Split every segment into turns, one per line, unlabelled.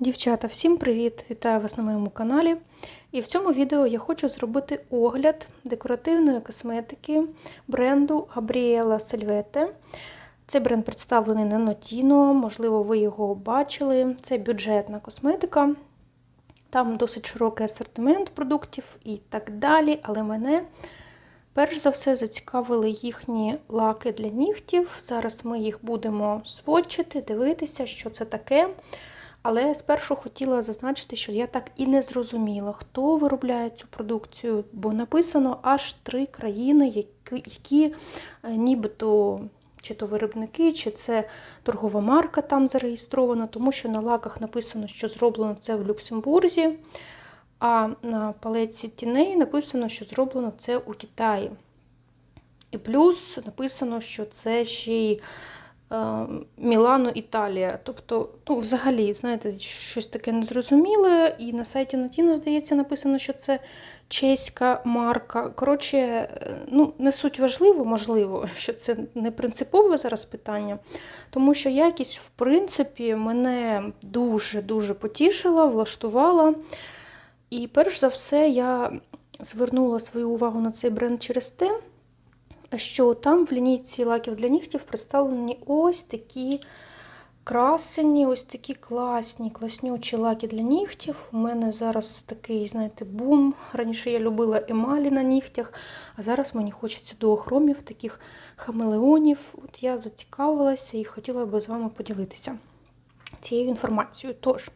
Дівчата, всім привіт! Вітаю вас на моєму каналі. І в цьому відео я хочу зробити огляд декоративної косметики бренду Gabriela Salvete. Цей бренд представлений на Notino, можливо, ви його бачили. Це бюджетна косметика. Там досить широкий асортимент продуктів і так далі. Але мене перш за все зацікавили їхні лаки для нігтів. Зараз ми їх будемо сводчити, дивитися, що це таке. Але спершу хотіла зазначити, що я так і не зрозуміла, хто виробляє цю продукцію, бо написано аж три країни, які, які нібито чи то виробники, чи це торгова марка там зареєстрована, тому що на лаках написано, що зроблено це в Люксембурзі, а на палеці тіней написано, що зроблено це у Китаї. І плюс написано, що це ще й Мілано, Італія. Тобто, ну, взагалі, знаєте, щось таке незрозуміле. І на сайті Notino, здається, написано, що це чеська марка. Коротше, ну, не суть важливо, можливо, що це не принципове зараз питання, тому що якість, в принципі, мене дуже-дуже потішила, влаштувала. І перш за все, я звернула свою увагу на цей бренд через те, що там в лінійці лаків для нігтів представлені ось такі красені, ось такі класні, класнючі лаки для нігтів. У мене зараз такий, знаєте, бум. Раніше я любила емалі на нігтях, а зараз мені хочеться дуохромів, таких хамелеонів. От я зацікавилася і хотіла би з вами поділитися цією інформацією. Тож,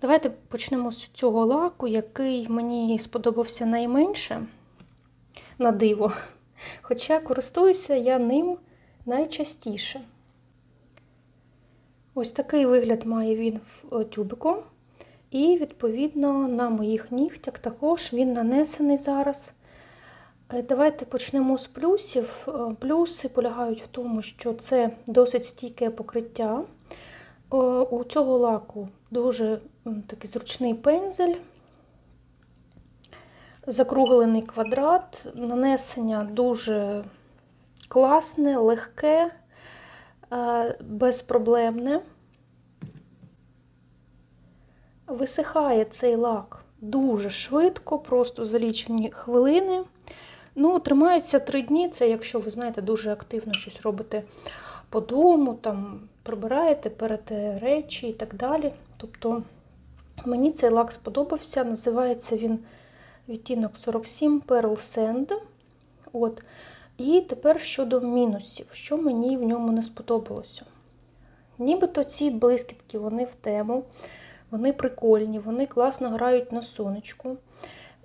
давайте почнемо з цього лаку, який мені сподобався найменше на диво. Хоча користуюся я ним найчастіше. Ось такий вигляд має він в тюбику. І, відповідно, на моїх нігтях також він нанесений зараз. Давайте почнемо з плюсів. Плюси полягають в тому, що це досить стійке покриття. У цього лаку дуже такий зручний пензель закруглений квадрат, нанесення дуже класне, легке, безпроблемне. Висихає цей лак дуже швидко, просто за лічені хвилини. Ну, Тримається три дні, це якщо ви знаєте, дуже активно щось робите по дому, там прибираєте, перете речі і так далі. Тобто мені цей лак сподобався, називається він відтінок 47 Pearl Sand. От. І тепер щодо мінусів, що мені в ньому не сподобалося. Нібито ці блискітки, вони в тему, вони прикольні, вони класно грають на сонечку.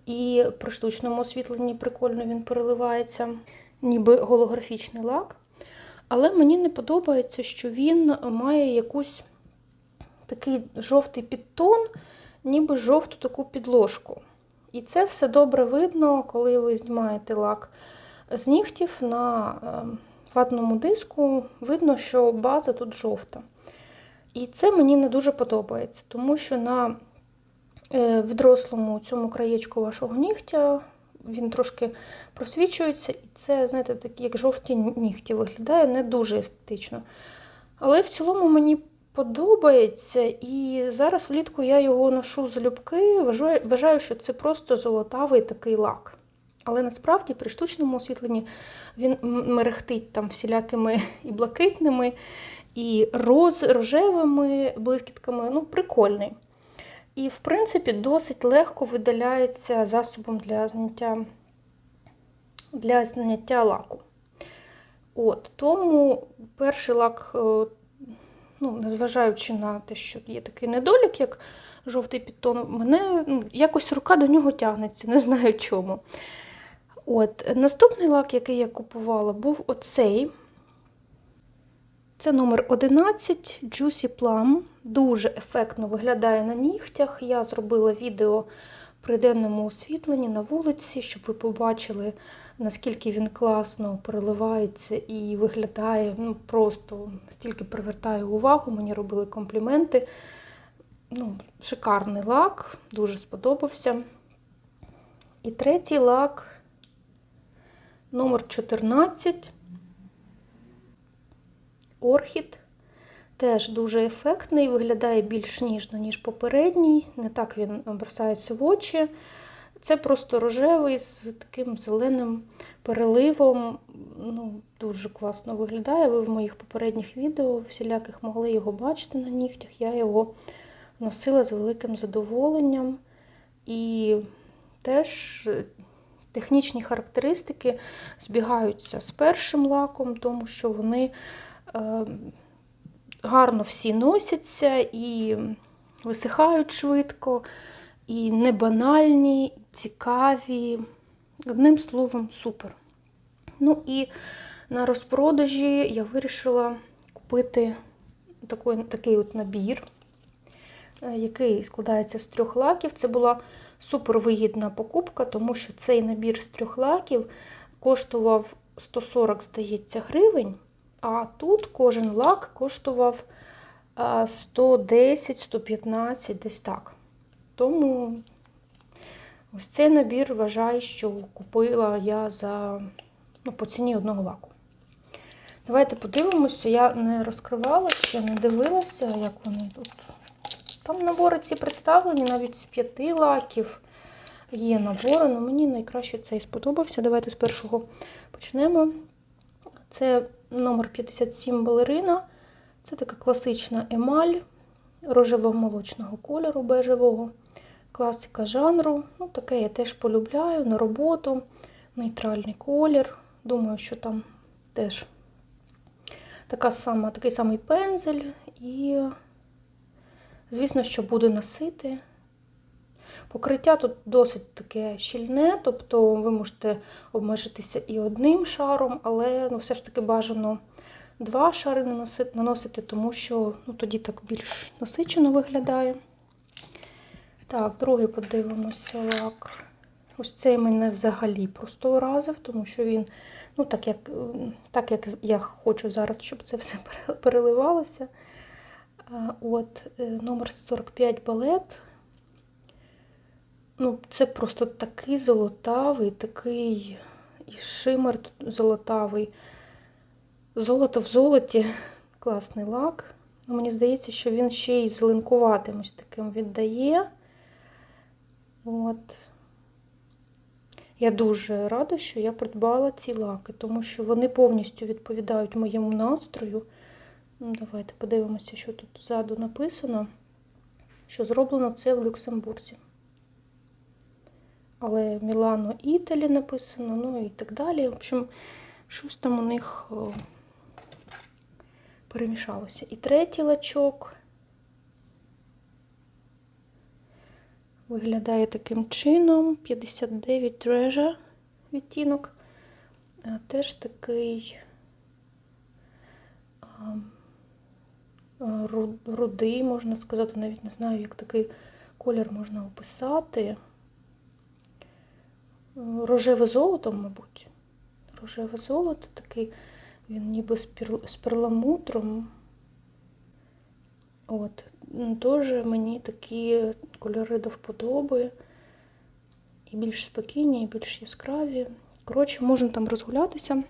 І при штучному освітленні прикольно він переливається, ніби голографічний лак. Але мені не подобається, що він має якусь такий жовтий підтон, ніби жовту таку підложку. І це все добре видно, коли ви знімаєте лак з нігтів на ем, ватному диску, видно, що база тут жовта. І це мені не дуже подобається, тому що на е, відрослому цьому краєчку вашого нігтя він трошки просвічується, і це, знаєте, такі, як жовті нігті виглядає не дуже естетично. Але в цілому мені подобається, і зараз влітку я його ношу залюбки. Вважаю, що це просто золотавий такий лак. Але насправді при штучному освітленні він мерехтить там всілякими і блакитними, і роз, рожевими блискітками. Ну, прикольний. І, в принципі, досить легко видаляється засобом для зняття для зняття лаку. От, Тому перший лак ну, незважаючи на те, що є такий недолік, як жовтий підтон, мене ну, якось рука до нього тягнеться, не знаю чому. От, Наступний лак, який я купувала, був оцей. Це номер 11 Juicy Plum. Дуже ефектно виглядає на нігтях. Я зробила відео при денному освітленні на вулиці, щоб ви побачили, наскільки він класно переливається і виглядає. ну Просто стільки привертає увагу, мені робили компліменти. Ну, Шикарний лак, дуже сподобався. І третій лак номер 14 Орхід. Теж дуже ефектний, виглядає більш ніжно, ніж попередній. Не так він бросається в очі. Це просто рожевий з таким зеленим переливом. Ну, Дуже класно виглядає. Ви в моїх попередніх відео всіляких могли його бачити на нігтях. Я його носила з великим задоволенням. І теж технічні характеристики збігаються з першим лаком, тому що вони е, гарно всі носяться і висихають швидко, і не банальні, цікаві. Одним словом, супер. Ну і на розпродажі я вирішила купити такий, такий от набір, е, який складається з трьох лаків. Це була супервигідна покупка, тому що цей набір з трьох лаків коштував 140, здається, гривень, а тут кожен лак коштував 110-115, десь так. Тому ось цей набір вважаю, що купила я за ну, по ціні одного лаку. Давайте подивимося, я не розкривала ще, не дивилася, як вони тут. Там набори ці представлені навіть з п'яти лаків. Є набори, але мені найкраще цей сподобався. Давайте з першого почнемо. Це номер 57 балерина. Це така класична емаль рожево-молочного кольору бежевого. Класика жанру. Ну, Таке я теж полюбляю на роботу. Нейтральний колір. Думаю, що там теж така сама, такий самий пензель. І, звісно, що буду носити. Покриття тут досить таке щільне, тобто ви можете обмежитися і одним шаром, але ну, все ж таки бажано два шари наносити, тому що ну, тоді так більш насичено виглядає. Так, другий подивимося лак. Ось цей мене взагалі просто вразив, тому що він, ну так як так як я хочу зараз, щоб це все переливалося. От, Номер 45 балет. Ну, Це просто такий золотавий, такий і шимер золотавий. Золото в золоті, класний лак. Ну, Мені здається, що він ще й зеленкуватим таким віддає. От. Я дуже рада, що я придбала ці лаки, тому що вони повністю відповідають моєму настрою. Ну, Давайте подивимося, що тут ззаду написано, що зроблено це в Люксембурзі. Але Мілано Італі написано, ну і так далі. В общем, щось там у них перемішалося. І третій лачок виглядає таким чином. 59 Treasure відтінок. Теж такий рудий, можна сказати, навіть не знаю, як такий колір можна описати. Рожеве золото, мабуть. Рожеве золото, такий, він ніби з, перламутром. От. Теж мені такі кольори до вподоби. І більш спокійні, і більш яскраві. Коротше, можна там розгулятися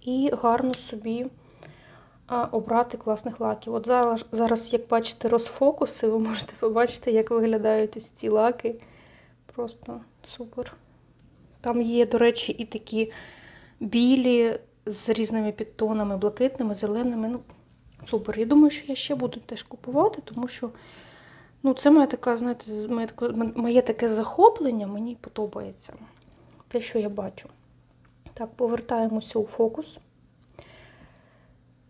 і гарно собі обрати класних лаків. От зараз, зараз, як бачите, розфокуси, ви можете побачити, як виглядають ось ці лаки. Просто супер. Там є, до речі, і такі білі з різними підтонами, блакитними, зеленими. Ну, Супер. Я думаю, що я ще буду теж купувати, тому що ну, це моє таке, знаєте, моє таке, моє таке захоплення, мені подобається. Те, що я бачу. Так, повертаємося у фокус.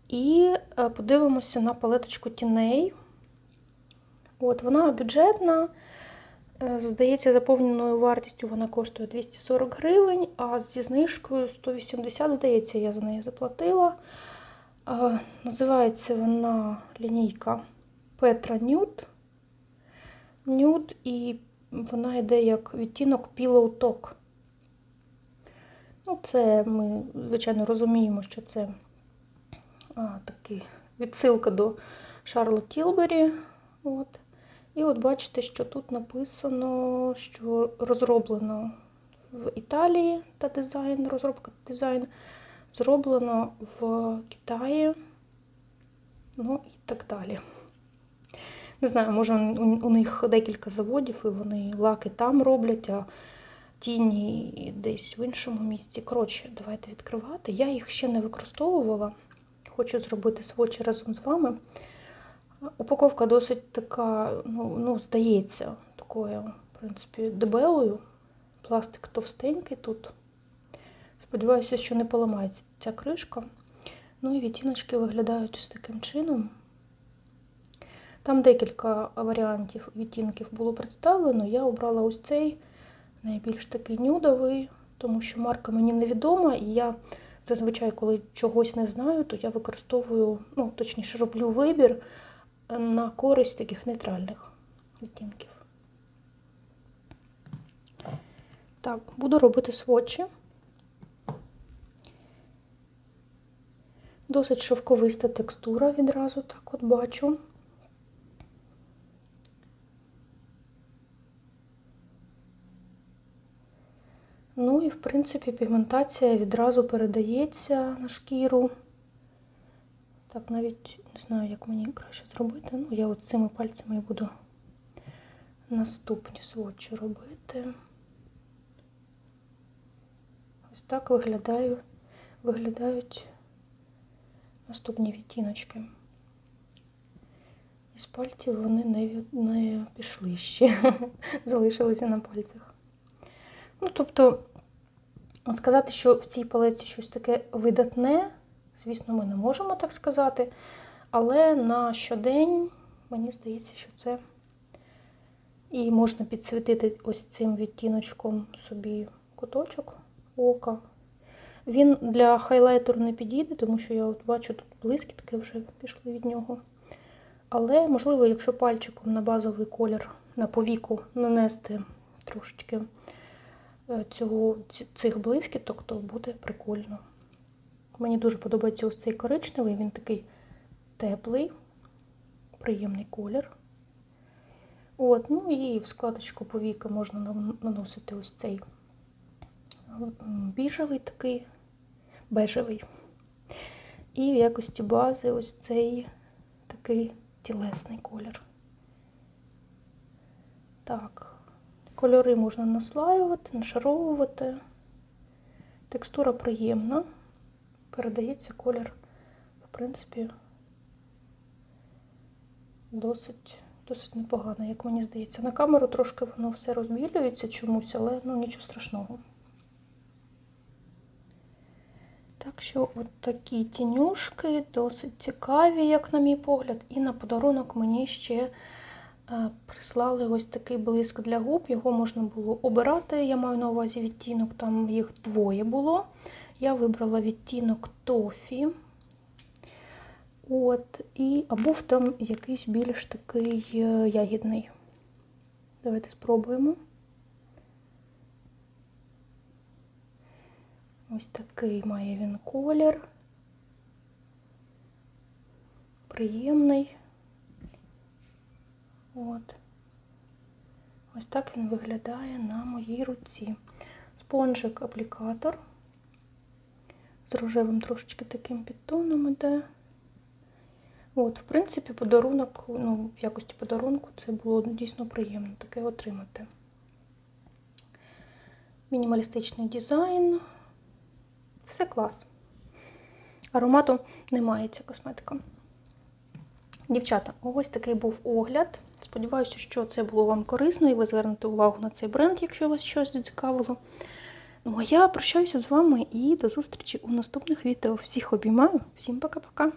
І подивимося на палеточку тіней. От, Вона бюджетна. Е, здається, заповненою вартістю вона коштує 240 гривень, а зі знижкою 180, здається, я за неї заплатила. Називається вона лінійка Petra Nude. Nude, і вона йде як відтінок Pillow Talk. Ну, це ми, звичайно, розуміємо, що це а, такий відсилка до Шарлот Тілбері. От. І от бачите, що тут написано, що розроблено в Італії та дизайн, розробка та дизайн зроблено в Китаї. ну і так далі. Не знаю, може у, них декілька заводів, і вони лаки там роблять, а тіні десь в іншому місці. Коротше, давайте відкривати. Я їх ще не використовувала. Хочу зробити свочі разом з вами. Упаковка досить така, ну, ну здається, такою, в принципі, дебелою. Пластик товстенький тут. Сподіваюся, що не поламається ця кришка. Ну і відтіночки виглядають ось таким чином. Там декілька варіантів відтінків було представлено. Я обрала ось цей найбільш такий нюдовий, тому що марка мені невідома, і я зазвичай, коли чогось не знаю, то я використовую, ну, точніше, роблю вибір на користь таких нейтральних відтінків. Так, буду робити сводчі. Досить шовковиста текстура відразу так от бачу. Ну і, в принципі, пігментація відразу передається на шкіру. Так, навіть не знаю, як мені краще зробити. Ну, я от цими пальцями і буду наступні сводчі робити. Ось так виглядаю, виглядають наступні відтіночки. Із пальців вони не, не пішли ще, залишилися на пальцях. Ну, тобто, сказати, що в цій палеці щось таке видатне, звісно, ми не можемо так сказати. Але на щодень мені здається, що це і можна підсвітити ось цим відтіночком собі куточок ока. Він для хайлайтеру не підійде, тому що я от бачу, тут блискітки вже пішли від нього. Але, можливо, якщо пальчиком на базовий колір на повіку нанести трошечки е, цього, цих блискіток, то буде прикольно. Мені дуже подобається ось цей коричневий, він такий теплий, приємний колір. От, ну і в складочку повіки можна наносити ось цей біжевий такий, бежевий. І в якості бази ось цей такий тілесний колір. Так, кольори можна наслаювати, нашаровувати. Текстура приємна. Передається колір, в принципі, досить, досить непогано, як мені здається. На камеру трошки воно все розбілюється чомусь, але ну, нічого страшного. Так що от такі тінюшки досить цікаві, як на мій погляд. І на подарунок мені ще е, прислали ось такий блиск для губ. Його можна було обирати. Я маю на увазі відтінок, там їх двоє було. Я вибрала відтінок тофі. От, і, а був там якийсь більш такий е, ягідний. Давайте спробуємо. Ось такий має він колір. Приємний. От. Ось так він виглядає на моїй руці. Спонжик аплікатор. З рожевим трошечки таким підтоном іде. От, в принципі, подарунок, ну, в якості подарунку це було дійсно приємно таке отримати. Мінімалістичний дизайн. Все клас. Аромату немає ця косметика. Дівчата, ось такий був огляд. Сподіваюся, що це було вам корисно і ви звернете увагу на цей бренд, якщо вас щось зацікавило. Ну а я прощаюся з вами і до зустрічі у наступних відео. Всіх обіймаю, всім пока-пока!